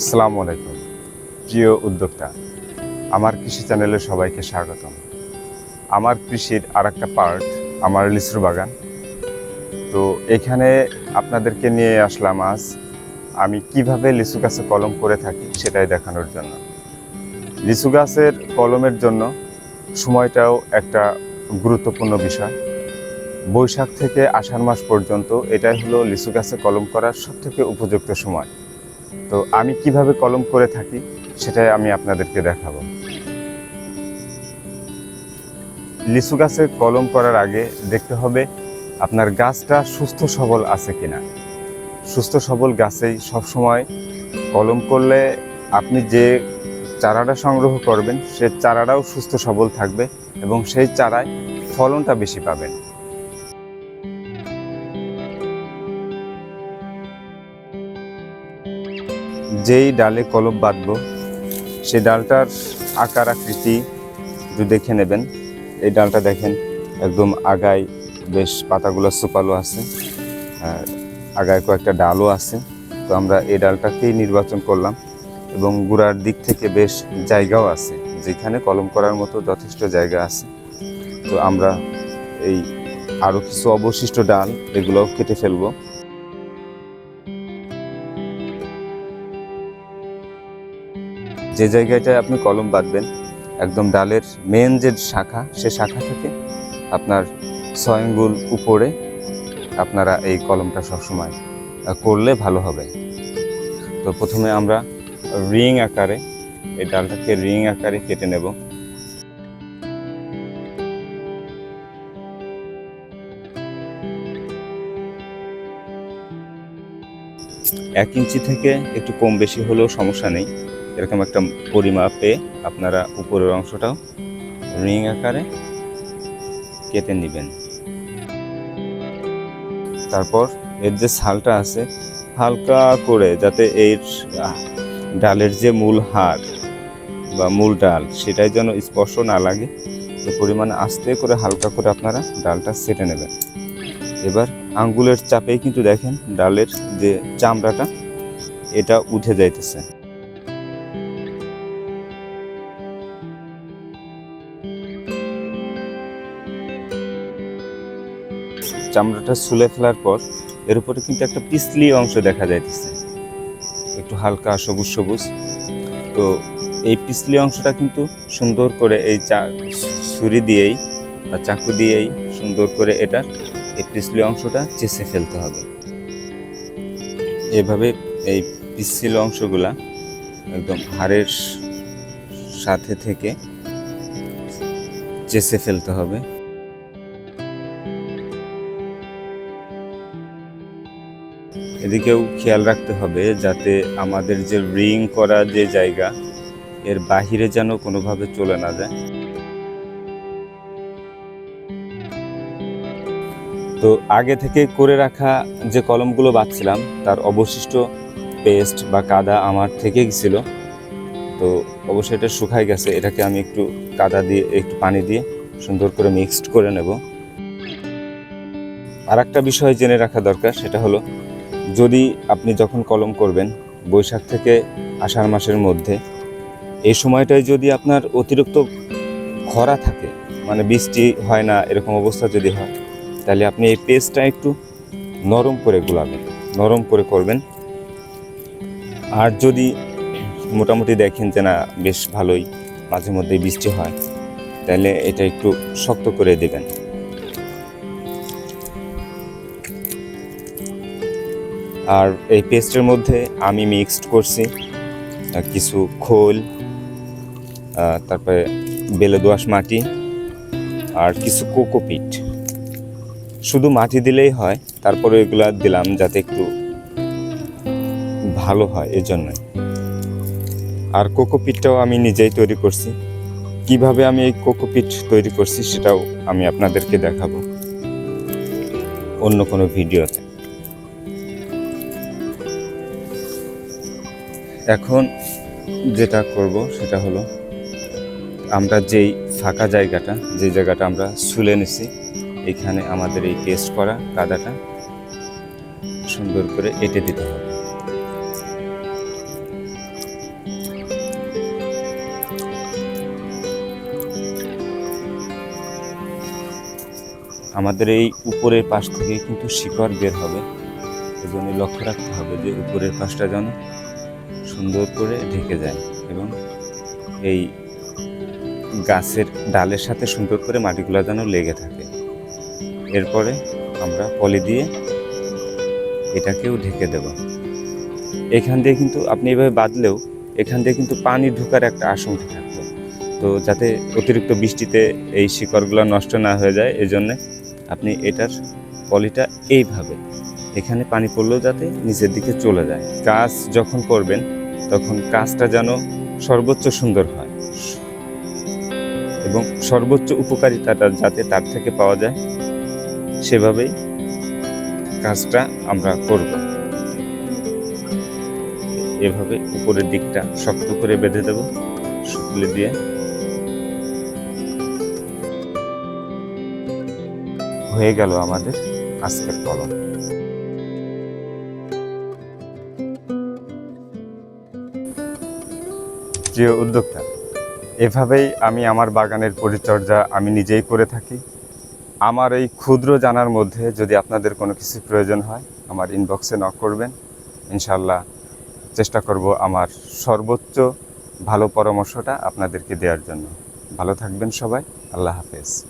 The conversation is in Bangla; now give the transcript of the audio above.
আসসালামু আলাইকুম। প্রিয় উদ্যোক্তা, আমার কৃষি চ্যানেলে সবাইকে স্বাগতম। আমার কৃষির আর একটা পার্ট, আমার লিচুর বাগান। তো এখানে আপনাদেরকে নিয়ে আসলাম আজ আমি কীভাবে লিচু গাছে কলম করে থাকি সেটাই দেখানোর জন্য। লিচু গাছের কলমের জন্য সময়টাও একটা গুরুত্বপূর্ণ বিষয়। বৈশাখ থেকে আষাঢ় মাস পর্যন্ত এটাই হলো লিচু গাছে কলম করার সবথেকে উপযুক্ত সময়। তো আমি কীভাবে কলম করে থাকি, সেটাই আমি আপনাদেরকে দেখাবো। লিচু গাছে কলম করার আগে দেখতে হবে, আপনার গাছটা সুস্থ সবল আছে কিনা। সুস্থ সবল গাছেই সবসময় কলম করলে আপনি যে চারাটা সংগ্রহ করবেন, সে চারাটাও সুস্থ সবল থাকবে এবং সেই চারায় ফলনটা বেশি পাবেন। যেই ডালে কলম বাঁধবো সেই ডালটার আকার আকৃতি একটু দেখে নেবেন। এই ডালটা দেখেন একদম আগায় বেশ পাতাগুলো সুপালো আছে আগায় কয়েকটা ডালও আছে। তো আমরা এই ডালটাকেই নির্বাচন করলাম এবং গুড়ার দিক থেকে বেশ জায়গাও আছে, যেখানে কলম করার মতো যথেষ্ট জায়গা আছে। তো আমরা এই আরও কিছু অবশিষ্ট ডাল এগুলোও কেটে ফেলব। যে জায়গাটায় আপনি কলম বাঁধবেন, একদম ডালের মেন যে শাখা, সে শাখা থেকে আপনার ছয় উপরে আপনারা এই কলমটা সবসময় করলে ভালো হবে। তো প্রথমে আমরা রিং আকারে, এই ডালটাকে রিং আকারে কেটে নেব। এক ইঞ্চি থেকে একটু কম বেশি হলেও সমস্যা নেই। এরকম একটা পরিমাপে আপনারা উপরের অংশটাও রিং আকারে কেটে নেবেন। তারপর এর যে ছালটা আছে, হালকা করে যাতে এর ডালের যে মূল হাড় বা মূল ডাল, সেটাই যেন স্পর্শ না লাগে সে পরিমাণে আস্তে করে হালকা করে আপনারা ডালটা সেটে নেবেন। এবার আঙ্গুলের চাপেই কিন্তু দেখেন ডালের যে চামড়াটা, এটা উঠে যাইতেছে। চামড়াটা ছুলে ফেলার পর এর উপরে কিন্তু একটা পিছলি অংশ দেখা যাইতেছে। একটু হালকা সবুজ সবুজ। তো এই পিছলি অংশটা কিন্তু সুন্দর করে এই চা ছুরি দিয়েই বা চাকু দিয়েই সুন্দর করে এটা এই পিছলি অংশটা চেষে ফেলতে হবে। এভাবে এই পিছলি অংশগুলা একদম হাড়ের সাথে থেকে চেষে ফেলতে হবে। এদিকেও খেয়াল রাখতে হবে যাতে আমাদের যে রিং করা যে জায়গা, এর বাহিরে যেন কোনোভাবে চলে না যায়। তো আগে থেকে করে রাখা যে কলমগুলো বাঁচছিলাম তার অবশিষ্ট পেস্ট বা কাদা আমার থেকে গেছিল তো অবশ্যই এটা শুকাই গেছে, এটাকে আমি একটু কাদা দিয়ে, একটু পানি দিয়ে সুন্দর করে মিক্সড করে নেব। আর একটা বিষয় জেনে রাখা দরকার, সেটা হলো যদি আপনি যখন কলম করবেন, বৈশাখ থেকে আষাঢ় মাসের মধ্যে, এই সময়টায় যদি আপনার অতিরিক্ত খরা থাকে মানে বৃষ্টি হয় না, এরকম অবস্থা যদি হয়, তাহলে আপনি এই পেস্টটা একটু নরম করে গুলাবেন, নরম করে করবেন। আর যদি মোটামুটি দেখেন যে না, বেশ ভালোই মাঝে মধ্যে বৃষ্টি হয়, তাহলে এটা একটু শক্ত করে দেবেন। আর এই পেস্টের মধ্যে আমি মিক্সড করছি কিছু খোল তারপরে বেলে দোআঁশ মাটি আর কিছু কোকোপিট শুধু মাটি দিলেই হয়, তারপরে এগুলা দিলাম যাতে একটু ভালো হয় এজন্যই আর কোকোপিটটাও আমি নিজেই তৈরি করছি। কীভাবে আমি এই কোকোপিট তৈরি করছি সেটাও আমি আপনাদেরকে দেখাবো অন্য কোনো ভিডিওতে। এখন যেটা করব সেটা হলো, আমরা যেই ফাঁকা জায়গাটা, যে জায়গাটা আমরা সুলে নিছি, এখানে আমাদের এই পেস্ট করা কাদাটা সুন্দর করে এঁটে দিতে হবে। আমাদের এই উপরের পাশ থেকে কিন্তু শিকড় বের হবে, এজন্য লক্ষ্য রাখতে হবে যে উপরের পাশটা যেন সুন্দর করে ঢেকে যায় এবং এই গাছের ডালের সাথে সুন্দর করে মাটিগুলো যেন লেগে থাকে। এরপরে আমরা পলি দিয়ে এটাকেও ঢেকে দেব। এখান দিয়ে কিন্তু আপনি এভাবে বাঁধলেও এখান দিয়ে কিন্তু পানি ঢোকার একটা আশঙ্কা থাকতো। তো যাতে অতিরিক্ত বৃষ্টিতে এই শিকড়গুলো নষ্ট না হয়ে যায় এই জন্যে আপনি এটার পলিটা এইভাবে এখানে পানি পড়লেও যাতে নিচের দিকে চলে যায়। কাজ যখন করবেন তখন কাজটা যেন সর্বোচ্চ সুন্দর হয় এবং সর্বোচ্চ উপকারিতাটা যাতে তার থেকে পাওয়া যায়, সেভাবেই কাজটা আমরা করব। এভাবে উপরের দিকটা শক্ত করে বেঁধে দেব শুকলে দিয়ে। হয়ে গেল আমাদের আজকের কলম। প্রিয় উদ্যোক্তা। এভাবেই আমি আমার বাগানের পরিচর্যা আমি নিজেই করে থাকি। আমার এই ক্ষুদ্র জানার মধ্যে যদি আপনাদের কোনো কিছু প্রয়োজন হয়, আমার ইনবক্সে নক করবেন। ইনশাল্লাহ চেষ্টা করব আমার সর্বোচ্চ ভালো পরামর্শটা আপনাদেরকে দেওয়ার জন্য। ভালো থাকবেন সবাই। আল্লাহ হাফেজ।